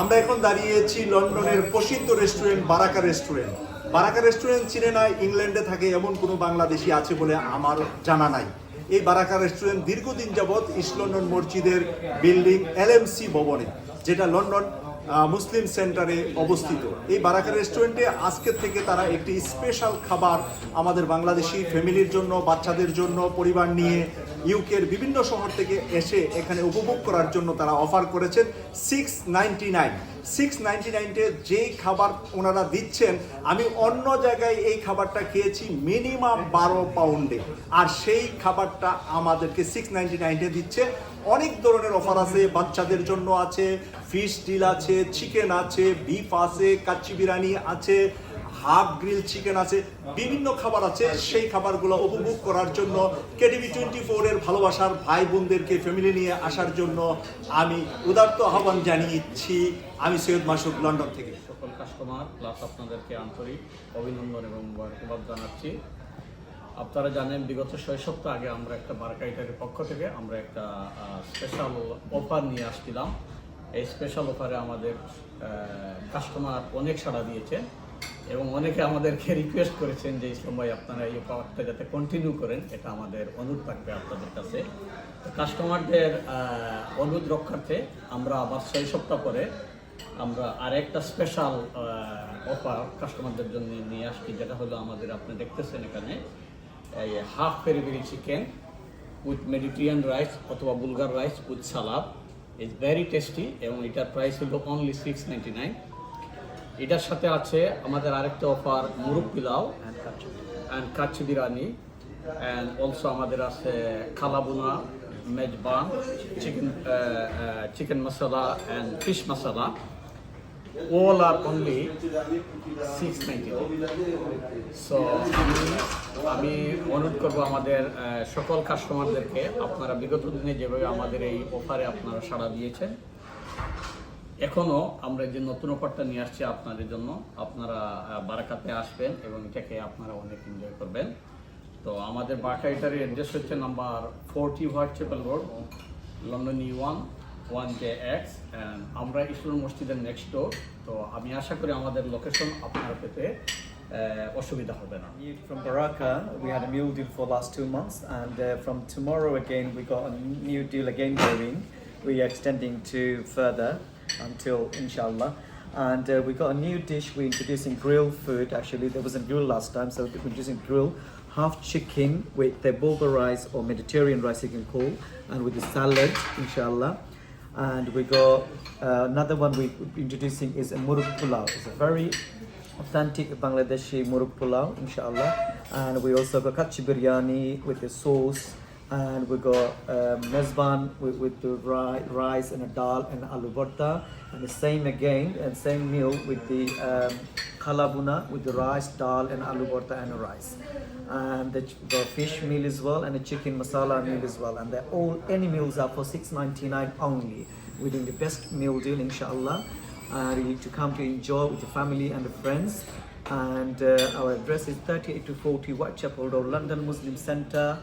আমরা এখন দাঁড়িয়েছি লন্ডনের প্রসিদ্ধ restaurant Baraka restaurant. Baraka restaurant চিনে নাই, ইংল্যান্ডে থাকে, এমন কোনো বাংলাদেশি আছে বলে আমার জানা নাই। এই বারাকা রেস্টুরেন্ট দীর্ঘদিন যাবৎ ইস্ট লন্ডন মসজিদের বিল্ডিং এলএমসি ভবনে, যেটা লন্ডন মুসলিম সেন্টারে অবস্থিত। এই বারাকা রেস্টুরেন্টে আজকের থেকে তারা একটি স্পেশাল খাবার আমাদের বাংলাদেশি ফ্যামিলির জন্য, বাচ্চাদের জন্য, পরিবার নিয়ে ইউকের বিভিন্ন শহর থেকে এসে এখানে উপভোগ করার জন্য তারা অফার করেছেন six ninety nine six ninety ninety যেই খাবার ওনারা দিচ্ছেন, আমি অন্য জায়গায় এই খাবারটা খেয়েছি মিনিমাম বারো পাউন্ডে আর সেই খাবারটা আমাদেরকে সিক্স নাইনটি নাইনটে দিচ্ছে। অনেক ধরনের অফার আছে। বাচ্চাদের জন্য আছে ফিশ ডিল আছে চিকেন আছে বিফ আছে, কাচ্চি বিরিয়ানি আছে হাফ গ্রিল চিকেন আছে, বিভিন্ন খাবার আছে। সেই খাবারগুলো উপভোগ করার জন্য কেটিভি টোয়েন্টি ফোরের ভালোবাসার ভাই বোনদেরকে ফ্যামিলি নিয়ে আসার জন্য আমি উদার্ত আহ্বান জানিয়েছি। আমি সৈয়দ মাসুদ, লন্ডন থেকে। সকল কাস্টমার প্লাস আপনাদেরকে আন্তরিক অভিনন্দন এবং জানাচ্ছি। আপনারা জানেন, বিগত ছয় সপ্তাহ আগে আমরা একটা বারকাইটারের পক্ষ থেকে আমরা একটা স্পেশাল অফার নিয়ে আসছিলাম। এই স্পেশাল অফারে আমাদের কাস্টমার অনেক সাড়া দিয়েছে এবং অনেকে আমাদেরকে রিকোয়েস্ট করেছেন যে এই সময় আপনারা এই অফারটা যাতে কন্টিনিউ করেন, এটা আমাদের অনুরোধ থাকবে আপনাদের কাছে। কাস্টমারদের অনুরোধ রক্ষার্থে আমরা আবার ছয় সপ্তাহ পরে আমরা আরেকটা স্পেশাল অফার কাস্টমারদের জন্য নিয়ে আসছি, যেটা হলো আমাদের, আপনি দেখতেছেন এখানে half peri peri chicken with Mediterranean rice অথবা bulgur rice with salad is very tasty এবং এটার প্রাইস হলো অনলি সিক্স নাইনটি নাইন এটার সাথে আছে আমাদের আরেকটা offer murgh pilau and kacchi biryani and also আমাদের আছে kalabhuna mezban chicken chicken masala and fish masala all are only 699 so আমি অনুরোধ করব আমাদের সকল কাস্টমারদেরকে আপনারা বিগত দিনে যেভাবে আমাদের এই অফারে আপনারা সাড়া দিয়েছেন এখনও আমরা যে নতুন অফারটা নিয়ে আসছি আপনাদের জন্য, আপনারা বারাকাতে আসবেন এবং এটাকে আপনারা অনেক এনজয় করবেন। তো আমাদের বারাকা অ্যাড্রেস হচ্ছে number forty Whitechapel road London U one one J x and আমরা ইসলাম মসজিদের নেক্সট ডোর তো আমি আশা করি আমাদের লোকেশন আপনারা পেতে আহ, অসুবিধা হবে না From Baraka, we had a mule deal for last two months, and uh, from tomorrow again, we got a new deal again going. We are extending to further until inshallah. And uh, we got a new dish. We're introducing grilled food. Actually, there wasn't grill last time, so we're introducing grill half chicken with the bulgur rice or Mediterranean rice you can call, and with the salad, inshallah. And we got uh, another one we're introducing is a murug pulao. It's a very authentic Bangladeshi murug pulao, inshallah. And we also got kachi biryani with the sauce. And we got um, mezban with, with the ri- rice and a dal and aloo bharta. And the same again, and same meal with the um, kalabuna with the rice, dal and aloo bharta and rice. And the, the fish meal as well and the chicken masala meal as well. And they're all, any meals are for 6.99 only. We're doing the best meal deal, inshallah and you need to come to enjoy with the family and the friends and uh, our address is 38 to 40 Whitechapel Road, London Muslim Centre,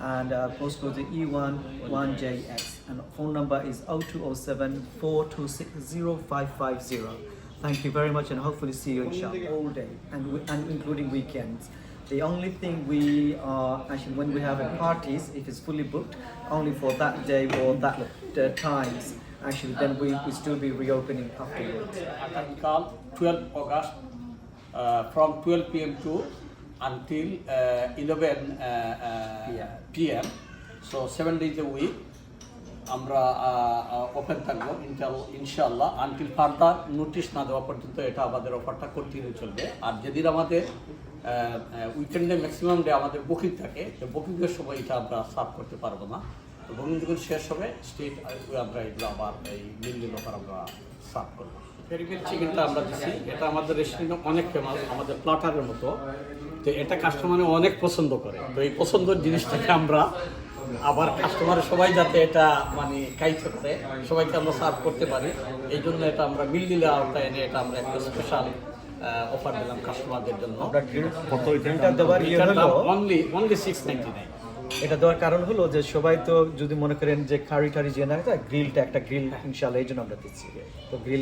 and our postcode is E1 1JX. And phone number is 0207 4260550. Thank you very much, and hopefully see you inshallah all day and, we, and including weekends. The only thing we are actually when we have parties, if it's fully booked, only for that day or that uh, times. Actually, then we will still be reopening afterwards. I can 12 August twelve P M to until eleven PM so seven days a week আমরা open থাকব ইনশাল ইনশাল্লাহ until further notice না দেওয়া পর্যন্ত এটা আমাদের অফারটা কন্টিনিউ চলবে। আর যেদিন আমাদের উইকেন্ডে ম্যাক্সিমাম ডে আমাদের বুকিং থাকে তো বুকিংয়ের সময় এটা আমরা সার্ভ করতে পারব না। বুকিং যখন শেষ হবে স্টেট আমরা এগুলো আবার এই মিল অফার আমরা সার্ভ করব। চিকেনটা আমরা দিচ্ছি এটা আমাদের রেস্টুরেন্টে অনেক ফেমাস আমাদের প্লাটারের মতো। তো এটা কাস্টমারে অনেক পছন্দ করে। তো এই পছন্দের জিনিসটাকে আমরা আবার কাস্টমার সবাই যাতে এটা মানে খাইতে পারে সবাইকে আমরা সার্ভ করতে পারি। এই জন্য এটা আমরা মিল দিলে আওতায় এনে এটা আমরা একটা স্পেশাল অফার দিলাম কাস্টমারদের জন্য। Only only six ninety nine এটা দেওয়ার কারণ হলো যে সবাই তো যদি মনে করেন যে কারি টারি যে না গ্রিলটা একটা গ্রিল ইনশাল্লাহ এই জন্য আমরা দিচ্ছি। তো গ্রিল